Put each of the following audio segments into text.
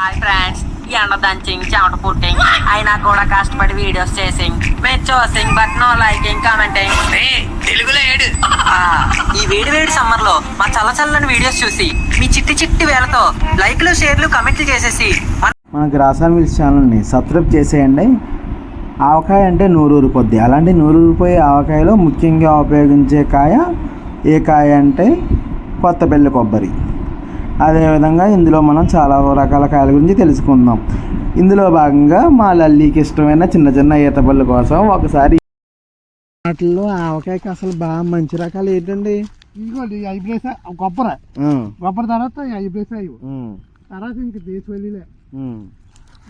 Hi friends ఎండ దంచింగ్ చెమట putting. అయినా కూడా కష్టపడి వీడియోస్ చేసింగ్. మేము చూసింగ్ బట్ నో లైకింగ్ కామెంటింగ్ తెలుగులో ఏడు. ఈ వేడి వేడి సమ్మర్లో మా చల్ల చల్లని వీడియోస్ చూసి మీ చిట్టి చిట్టి వేలతో లైక్లు షేర్లు కమెంట్లు చేసేసి మన మన గ్రాసాన్ మిల్స్ ఛానల్ని సబ్స్క్రైబ్ చేసేయండి. ఆవకాయ అంటే నూరూరిపోద్ది అలాంటి నూరూరిపోయే ఆవకాయలో ముఖ్యంగా ఉపయోగించే కాయ ఏ కాయ అంటే కొత్తపల్లి కొబ్బరి. అదేవిధంగా ఇందులో మనం చాలా రకాల కాయల గురించి తెలుసుకుందాం. ఇందులో భాగంగా మా లల్లీకి ఇష్టమైన చిన్న చిన్న ఈతపళ్ళు కోసం ఒకసారి వాటిల్లో ఆవకాయకి అసలు బాగా మంచి రకాలు ఏంటండి? ఇదిగోండి ఈ ఐబ్రేస్ కొబ్బరి. కొబ్బరి తర్వాత ఐబ్రేస్ అయ్యి తర్వాత ఇంక దేశ వెళ్ళిలే ఉమ్.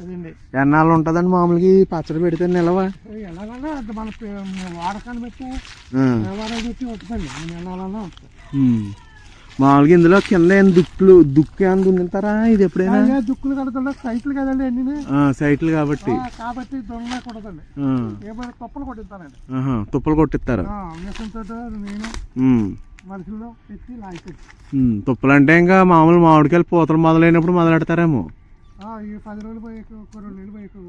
అదండి. ఎన్నాళ్ళు ఉంటుందండి మామూలుగా ఈ పచ్చడి పెడితే నిలవ? ఎలాగన్నా అది మన వాడకాన్ని బట్టి ఉమ్. వ్యవహారం బట్టి ఉంటుందండి. నేను ఎలాగన్నా ఉంటుంది. మామూలుగా ఇందులో కింద ఏం దుక్కులు దుక్కు ఏమైనా దున్నుతారా ఇది ఎప్పుడైనా? దుక్కులు కడుతుండే సైట్లు కదండి అన్ని. ఆ, సైట్లు కాబట్టి. కాబట్టి దొంగ కొడదండి ఆ, ఏమైనా తప్పులు కొట్టిస్తానండి. తుప్పలు కొట్టిస్తారు? నేను మనుషుల్లో పెట్టి తుప్పలు అంటే ఇంకా మామూలు మామిడికాయలు పూతలు మొదలైనప్పుడు మొదలెడతారేమో. ఈ పది రోజులు పోయి రెండు నెలలు పోయి ఎక్కువ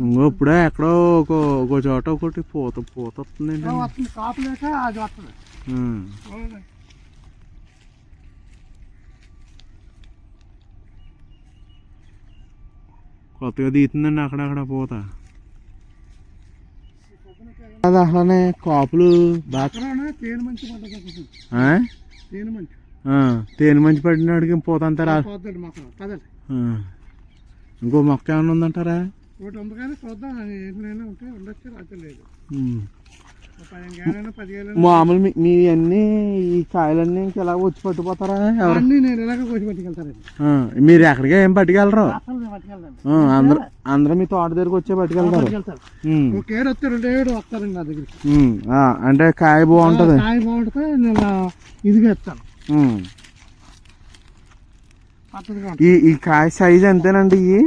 ఇంకో ఇప్పుడే ఎక్కడో ఒక ఒక చోట ఒకటి పూత పూత వస్తుందండి వస్తుంది. కాపు లేక అది వస్తుంది. ఉమ్. కొత్తగా తీతుందండి అక్కడక్కడ పూత. అది అసలనే కాపులు తేనె మంచి పడినాడికి పూత అంతా రా పోద్దండి మాకు పదండి. ఆ. ఇంకో మొక్క ఏమైనా ఉందంటారా? ఒకటి చూద్దాం ఏమైనా ఉంటే ఉండొచ్చు లేదు. మామూలు మీ- అన్ని ఈ కాయలన్నీ ఇంక ఇలా వచ్చి పట్టుకుపోతారా? అన్నీ నేను ఇలాగ కోసి పట్టుకెళ్తానండి. ఆ, మీరు ఎక్కడికి ఏం పట్టుకెళ్ళరు? అందరూ అందరూ మీ తోట దగ్గరికి వచ్చే పట్టుకెళ్తారు. పట్టుకెళ్తాను ఉమ్. ఒక ఏడు వస్తే రెండు ఏడు వస్తారండి నా దగ్గరికి. అంటే కాయ బాగుంటది. కాయ బాగుంటే నేను ఇదిగా ఇస్తాను ఈ కాయ సైజ్ ఎంతేనండి ఇవి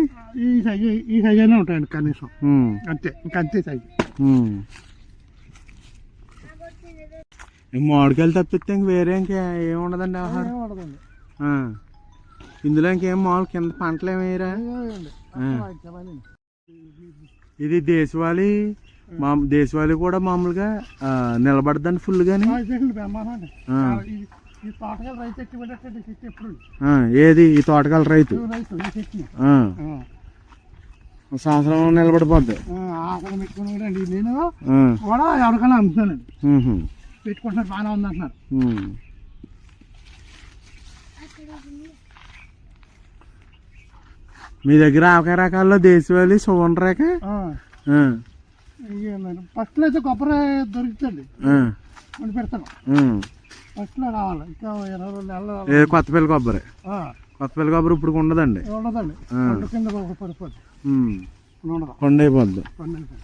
ఈ సైజ్ ఈ సైజ్ అయినా ఉంటాయండి కనీసం. అంతే ఇంకా అంతే సైజ్ మామిడికాయలు తప్పిస్తే ఇంక వేరే ఇంకా ఏం ఉండదండి ఆహారం. ఇందులో ఇంకేం మామూలు కింద పంటలు ఏమి వేయరా? ఇది దేశవాళీ. మా దేశవాళీ కూడా మామూలుగా నిలబడదండి ఫుల్ గాని ఏది? ఈ తోటకాల రైతు. సంవత్సరం నిలబడిపోద్ది. ఆకలి పెట్టుకుని కూడా అండి. నేను కూడా ఎవరికైనా అమ్ముతానండి పెట్టుకుంటున్నారు బాగానే ఉంది అంటున్నారు. మీ దగ్గర ఆవకాయ రకాల్లో దేశవాళీ సువర్ణ రేఖ? ఫస్ట్లో అయితే కొబ్బరి దొరుకుతుంది మనం పెడతాను. ఫస్ట్లో రావాలి. ఇంకా ఇరవై రెండు నెలలు కొత్తపల్లి కొబ్బరి? కొత్తపల్లి కొబ్బరి ఇప్పుడు ఉండదండి. ఉండదండి. కింద. ఉండదు కొండ అయిపోద్ది కొన్ని వెళ్ళిపోద్ది.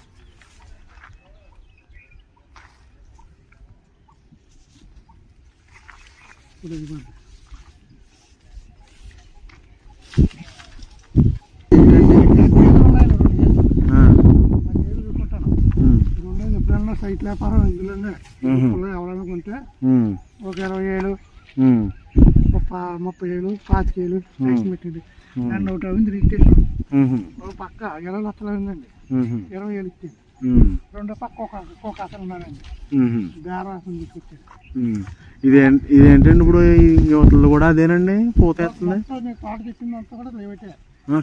ఇప్పుడు ఇదిగోండి. గేదెలు ఉన్నాయండి, రెండు గేదెలు. ఆ, ఆ గేదెలు చూసుకుంటాను. ఉమ్, ఇది ఉండేది ఎప్పుడైనా సైట్ వ్యాపారం ఇందులోనే మ్మ్. ఇప్పుడు ఎవరైనా కొంటే ఉమ్, ఒక ఇరవై ఉమ్, ముప్పై ముప్పై ఏళ్ళు పాతిక ఏళ్ళు సైట్ పెట్టింది. నన్ను ఒకటి అయింది రీటేల్ పక్క ఇరవై లక్షలు అయిందండి ఇరవై ఏళ్ళు ఇచ్చింది రెండో పక్క ఒక ఒక అతను ఉన్నాడండి బేరాసం తీసుకొచ్చాడు. ఇదేం ఇదేంటండి ఇప్పుడు ఈ యువతలు కూడా అదేనండి? పూతేస్తుంది నేను తోట కూడా లేవటే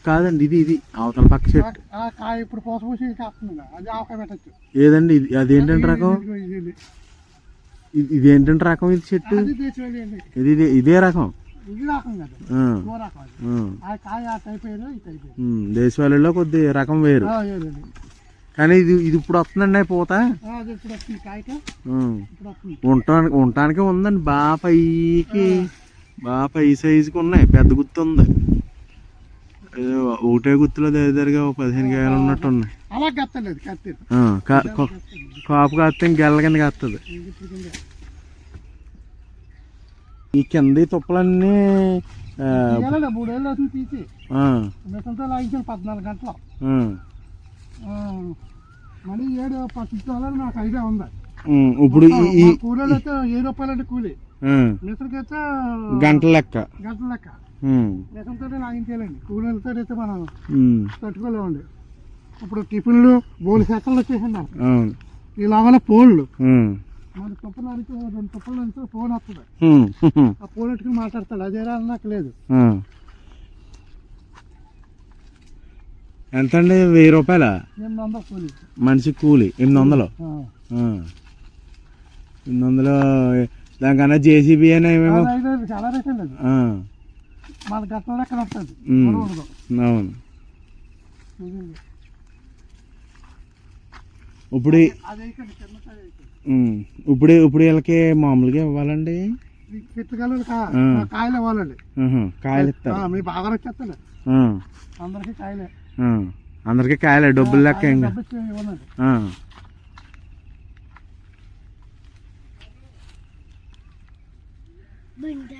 కాదండి ఇది ఇది. అవతల పక్క చెట్టు. కాయ ఇప్పుడు పోస పోసి కాస్తుంది అది ఆవకాయ పెట్టచ్చు. ఏదండి ఇది? అదేంటండి రకం? ఇది- ఇదేంటండి రకం ఇది చెట్టు? ఇదే ఇదే రకం? ఇది రకం కదా ఆ, ఇంకో రకం అది. ఆ, ఆ కాయ ఆ టైప్ అయినా ఈ టైప్ దేశవాళీలో కొద్ది రకం వేరు. ఆ. కానీ ఇది ఇది ఇప్పుడు వస్తుందండి పూత? ఆ, అది ఇప్పుడు వస్తుంది కాయక. ఉమ్. ఇప్పుడు వస్తుంది. ఉండటానికి ఉండటానికి ఉందండి. బాగా పైకి బాగా పై సైజుకి ఉన్నాయి. పెద్ద గుత్తి ఉంది. ఏదో ఒకటే గుత్తిలో దగ్గర దగ్గరగా ఒక పదిహేను కాయలు ఉన్నట్టు ఉన్నాయి. అలా కత్తలేదు కత్తి ఆ, కా- కా- కాపు కాస్తే గెల్ల కింద కాస్తుంది కింద. ఈ తుప్పలన్నీ ఆ, ఇవ్వాలండి మూడేళ్ళు అవుతుంది తీసి. ఆ, మిషన్తో లాగించాను పద్నాలుగు గంటలు. మళ్ళీ ఏడు నాకు ఐడియా ఉంది. ఇప్పుడు ఈ- కూలీలు అయితే ఏ రూపాయలంటే కూలి. ఆ, మిషన్కి అయితే గంటల లెక్క. గంటల లెక్క. ఉమ్, మిషన్తో లాగించేయాలండి. కూలీలతో అయితే మనం తట్టుకోలేమండి. ఇప్పుడు టిఫిన్లు బోలు సెక్కలు వచ్చేసింది అవును. ఈ లోపల పోళ్ళు. మన తుప్పలు రెండు తుప్పలు నుంచి ఫోన్ వస్తుంది. ఆ ఫోన్ ఎట్టుకుని మాట్లాడతాడు. అదే రా నాకు లేదు. ఎంత అండి వెయ్యి రూపాయల? ఎనిమిది వందలు కూలి. మనిషి కూలి. ఎనిమిది వందలు. ఎనిమిది వందలు దానికన్నా జేసీబీ అని ఏమేమో? చాలా రేట్ అండి మన ఉండదు అవును. ఇప్పుడు ఇప్పుడు ఇప్పుడు వీళ్ళకి మామూలుగా ఇవ్వాలండి. కాయలు ఇవ్వాలండి. కాయలు ఇస్తారు. మీ బాగా అందరికీ కాయలే. అందరికీ కాయలే డబ్బులు లెక్క.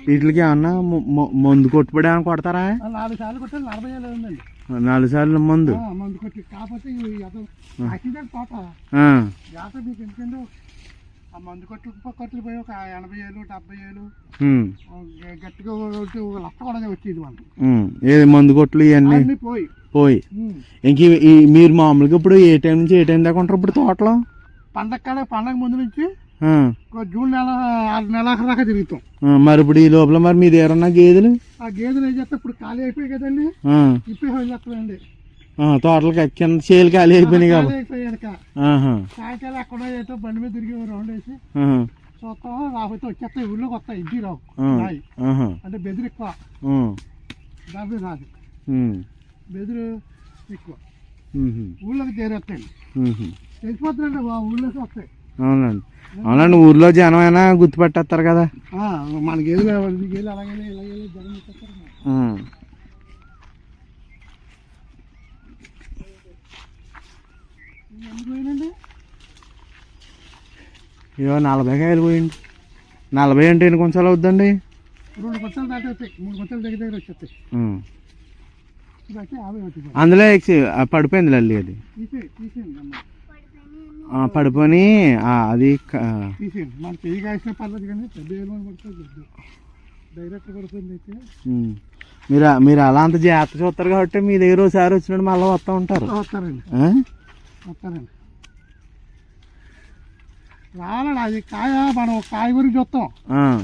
వీటికి ఏమన్నా మందు కొట్టుబడి ఏమైనా కొడతారా? నాలుగు సార్లు నలభై ఉందండి. నాలుగు సార్లు మందు. మందు కొట్టి కాకపోతే ఈ అతను అక్కిదే తోట ఆ, మందు కొట్లు కొట్లు పోయి ఒక ఎనభై ఏళ్ళు డెబ్బై ఏళ్ళు. గట్టిగా ఒక లక్ష కూడా వచ్చేది మనకి. ఏది మందు కొట్లు ఇవన్నీ? పోయి. పోయి. ఇంక మీరు మామూలుగా ఇప్పుడు ఏ టైం నుంచి ఏ టైం దాకా ఉంటారు ఇప్పుడు తోటలో? పండగ కాడ పండగ ముందు నుంచి జూన్ నెల ఆరు నెలల దాకా తిరుగుతాం. మరి ఇప్పుడు ఈ లోపల మరి మీ దగ్గర ఉన్న గేదెలు? ఆ గేదెలు ఏం చేస్తే ఇప్పుడు ఖాళీ అయిపోయాయి కదండి. ఆ, ఇప్పే వెళ్ళేస్తామండి ఆ, తోటలకి కింద చేలు ఖాళీ అయిపోయినాయి కాబట్టి. సాయంకాలం ఎక్కడ ఏటో బండి మీద తిరిగి రౌండ్ వేసి చూస్తాం రాకపోతే వచ్చేస్తాయి ఊళ్ళోకి వస్తాయి ఇంటికి రావు అంటే బెదిరి ఎక్కువ. డబ్బు రాదు. బెదిరి ఎక్కువ. ఊళ్ళోకి. తెలిసిపోతుందండి ఆ ఊళ్ళోకి వస్తాయి. అవునండి. అవునండి ఊర్లో జనం అయినా గుర్తుపెట్టేస్తారు కదా. ఆ, మన గేదెలు వాళ్ళ గేదెలు అలాగే ఇలాగే జనం ఇవో నలభై కాయలు పోయింది నలభై అంటే ఎన్ని కొంచెం అవుద్దండి? రెండు కొంచెలు దాటి వస్తాయి మూడు కొంచెలు దగ్గర దగ్గర వచ్చేస్తాయి. ఇది అందులో పడిపోయింది లల్లి అది. ఆ, అది క- తీసేయండి. మన చెయ్యి కాసిన పర్లేదు కానీ పెద్ద ఏమని పడుతుంది డైరెక్ట్ పడుతుంది అయితే. ఉమ్. మీరు మీరు అలా అంత జాగ్రత్త చూస్తారు కాబట్టి మీ దగ్గర ఒకసారి వచ్చినప్పుడు మళ్ళీ వస్తూ ఉంటారు. వస్తారండి. ఆ? వస్తారండి రాలండి అది కాయ మనం కాయ గురించి చూస్తాం.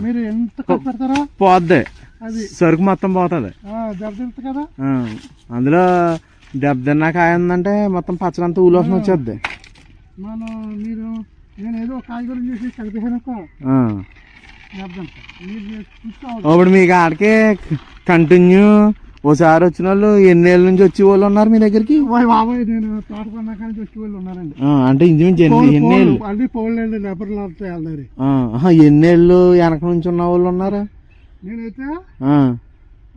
మీరు ఎంత ఖర్చు పెడతారో పోద్ది. అది. సరుకు మొత్తం పోతుంది. దెబ్బతింటుంది కదా. అందులో దెబ్బ తిన్నా కాయ ఉందంటే మొత్తం పచ్చడంతా ఊలోసం వచ్చేద్ది. మనం మీరు నేను ఏదో కాయ గురించి చూసి కలిపేసానుకో ఆ. దెబ్బతింటాం మీరు ఇప్పుడు మీకు ఆడికే కంటిన్యూ ఓసారి వచ్చిన వాళ్ళు ఎన్నేళ్ళ నుంచి వచ్చే వాళ్ళు ఉన్నారు మీ దగ్గరికి? బాబాయ్ నేను నుంచి వచ్చి వాళ్ళు ఉన్నారండి. అంటే ఇంచుమించు ఎన్ని అండి లేబర్లు వెనక నుంచి ఉన్న వాళ్ళు ఉన్నారు? నేనైతే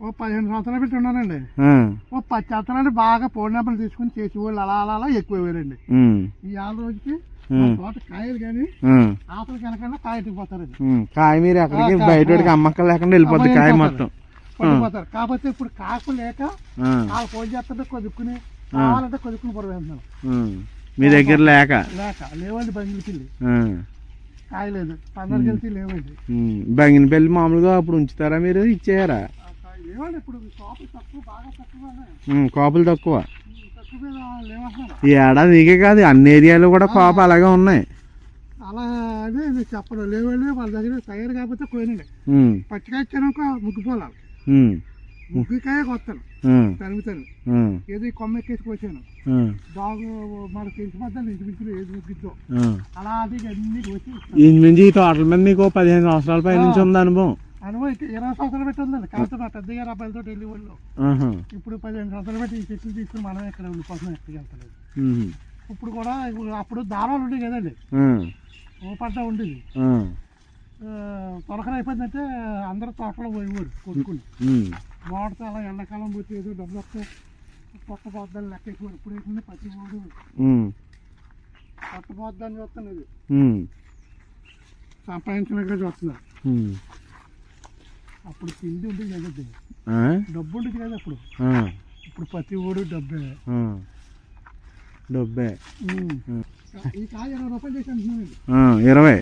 ఓ పదిహేను సంవత్సరాలు పెట్టి ఉన్నానండి. ఓ పది సంవత్సరాలు బాగా నెంబర్లు తీసుకుని చేసి వాళ్ళు అలా అలా అలా ఎక్కువయ్యారండి ఉమ్, ఈ ఆరు రోజుకి తోట కాయలు కానీ ఆ, ఆతలు కనకుండా కాయ ఎత్తుకుపోతారండి. ఉమ్. కాయ మీరు ఎక్కడికి ఆ, కా- బయటకి అమ్మక్క లేకుండా వెళ్ళిపోద్ది అమ్మాయి కాయ వెళ్ళిపోతుంది. మొత్తం. పడిపోతారు. కాకపోతే ఇప్పుడు కాకు లేక వాళ్ళు ఫోన్ చేస్తుంటే కొదుక్కుని కావాలంటే కొదుక్కుని పొడవేస్తున్నాం ఉమ్. మీ దగ్గర లేక? లేక. లేవండి బంగిలికి ఆ, కాయలేదు. పందరికి వెళ్తే లేవండి. బంగినపల్లి మామూలుగా అప్పుడు ఉంచుతారా మీరు? ఇచ్చేయారా? కాపులు తక్కువ ఈ ఏడాది ఇకే కాదు అన్ని ఏరియాలో కూడా కాపు అలాగే ఉన్నాయి. అలా అదే చెప్పడం లేవండి వాళ్ళ దగ్గర తయారు కాకపోతే పోయినండి పచ్చికాయ ఇచ్చాను ముగ్గుపోలాలి ఉమ్, ముగ్గుకాయ కొత్తాను. తరుగుతాను ఏది కొమ్మ ఎక్కేసి వచ్చాను ఉమ్, బాగు మనకు తెలిసిపోతాను ఇంటి మించి ఏది ముగ్గిద్దో. ఉమ్. అలా అది అన్ని వచ్చి ఇంచుమించు ఈ తోటల మీద మీకు పదిహేను సంవత్సరాల పై నుంచి ఉంది అనుభవం. అనుభవం ఇరవై సంవత్సరాలు పెట్టి ఉందండి. కాకపోతే మా పెద్దగారు అబ్బాయిలతో వెళ్ళి వాళ్ళు. ఇప్పుడు పదిహేను సంవత్సరాలు పెట్టి ఈ చెట్లు తీసుకుని మనం ఇక్కడ ఉండిపోతున్నాం ఎక్కడికి వెళ్తలేదు. ఇప్పుడు కూడా అప్పుడు దారాలు ఉండేవి కదండి. ఓ పంట ఉండేది. ఉమ్, తొలకర అయిపోయిందంటే అందరూ తోటలో పోయేవారు కొట్టుకుని. ఉమ్, మోడతో అలా ఎండాకాలం పోతే ఏదో డబ్బులు వస్తే కొత్త పోద్దాలు లెక్క ఎక్కువ ఇప్పుడు వేసింది పచ్చి ఉమ్, కొత్త పోద్దాన్ని చూస్తున్నది ఉమ్, సంపాదించినట్టుగా చూస్తున్నారు. అప్పుడు తిండి ఉండేది కదండి? డబ్బు ఉండేది కదా అప్పుడు. ఇప్పుడు ప్రతి ఓడు డబ్బే. డబ్బే. ఈ కాయ ఇరవై రూపాయలు చేసి అంటున్నానండి ఆ, ఇరవై.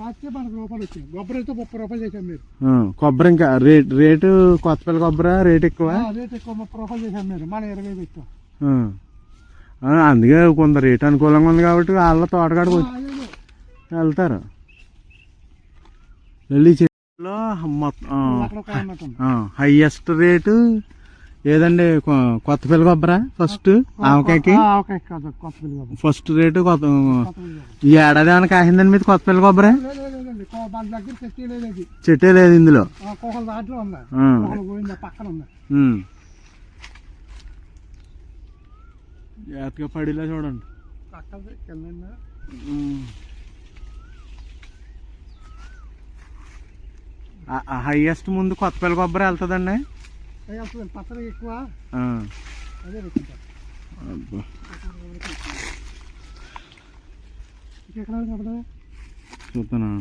మనకు రూపాయలు కొబ్బరి అయితే ముప్పై రూపాయలు చేశాను మీరు. ఆ, కొబ్బరి ఇంకా రేట్ రేటు కొత్తపల్లి కొబ్బరి రేట్ ఎక్కువ? రేట్ ఎక్కువ ముప్పై రూపాయలు చేశాను మీరు. మన ఇరవై పెట్టాం. ఆ. ఆ, అందుకే కొంత రేట్ అనుకూలంగా ఉంది కాబట్టి వాళ్ళ తోటకాడికి వచ్చి వెళ్తారు. వెళ్ళి చెట్లో మొత్తం హైయెస్ట్ రేటు ఏదండి కొ- కొత్తపల్లి కొబ్బరా? ఫస్ట్ ఆవకాయకి? కొత్త. ఫస్ట్ రేటు కొత్త కొత్త. ఈ ఏడాది ఏమైనా కాసిందండి మీద కొత్తపల్లి కొబ్బరా? లేదు, లేదు, లేదండి కో- మన దగ్గర తెచ్చి లేదు అది చెట్టే లేదు ఇందులో. జాగ్రత్తగా పడిలా చూడండి. హైయెస్ట్ ముందు కొత్తపల్లి కొబ్బరి వెళ్తుందండి. ఎక్కువ. అదే పెట్టుకుంటారు చూస్తున్నాను